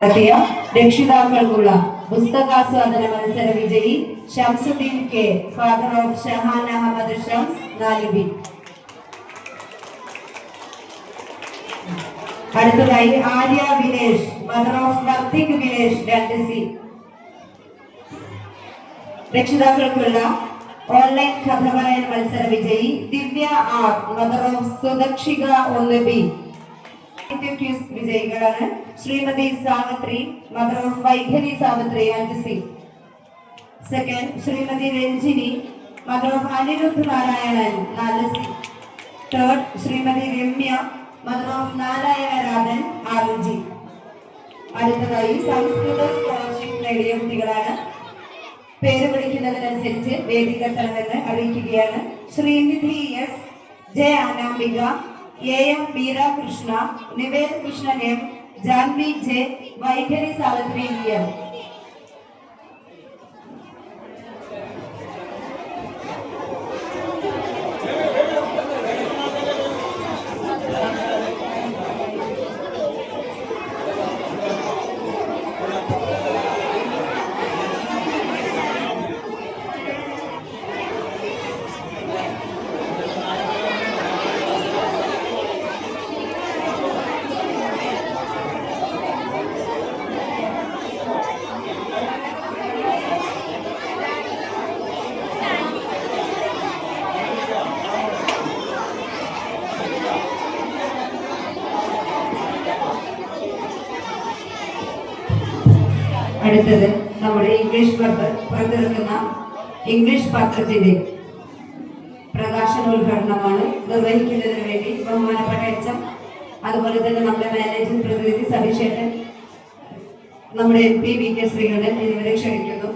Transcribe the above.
നടത്തിയ രക്ഷിതാക്കൾക്കുള്ള പുസ്തകാസ്വാദന മത്സര വിജയി Shamsuddin K father of Shahan Ahammed Shams നാലിബി. അടുത്തതായി ആര്യ വിനേഷ് മദർ ഓഫ് വർത്തിക് വിനേഷ് രണ്ട് സി. രക്ഷിതാക്കൾക്കുള്ള ഓൺലൈൻ കഥ പറയാൻ മത്സര വിജയി Divya R mother of Sudakshika ഒന്ന് B. Quiz വിജയികളാണ്. Srimathi Savithri mother of Vaikhari Savithri and C. Second Srimathi Ranjini mother of Anirudh Narayanan നാല് C. Third Srimathi Ramya mother of Narayanaradhan ആറ് G. അടുത്തതായി സംസ്കൃത scholarship നേടിയ കുട്ടികളാണ്. പേര് വിളിക്കുന്നതിനനുസരിച്ച് വേദിയിലെത്തണമെന്ന് അറിയിക്കുകയാണ്. Srinidhi S J Anambika A M ബീരാകൃഷ്ണ Nived Krishnan M Janvi J Vaikhari Savithri V അടുത്തത് നമ്മുടെ ഇംഗ്ലീഷ് പുറത്തിറക്കുന്ന ഇംഗ്ലീഷ് പത്രത്തിന്റെ പ്രകാശനോദ്ഘാടനമാണ്. നിർവഹിക്കുന്നതിന് വേണ്ടി ബഹുമാനപ്പെട്ട എച്ച് അതുപോലെ തന്നെ നമ്മുടെ മാനേജിംഗ് പ്രതിനിധി സതീഷേട്ടൻ നമ്മുടെ M P V K Sreekandan എന്നിവരെ ക്ഷണിക്കുന്നു.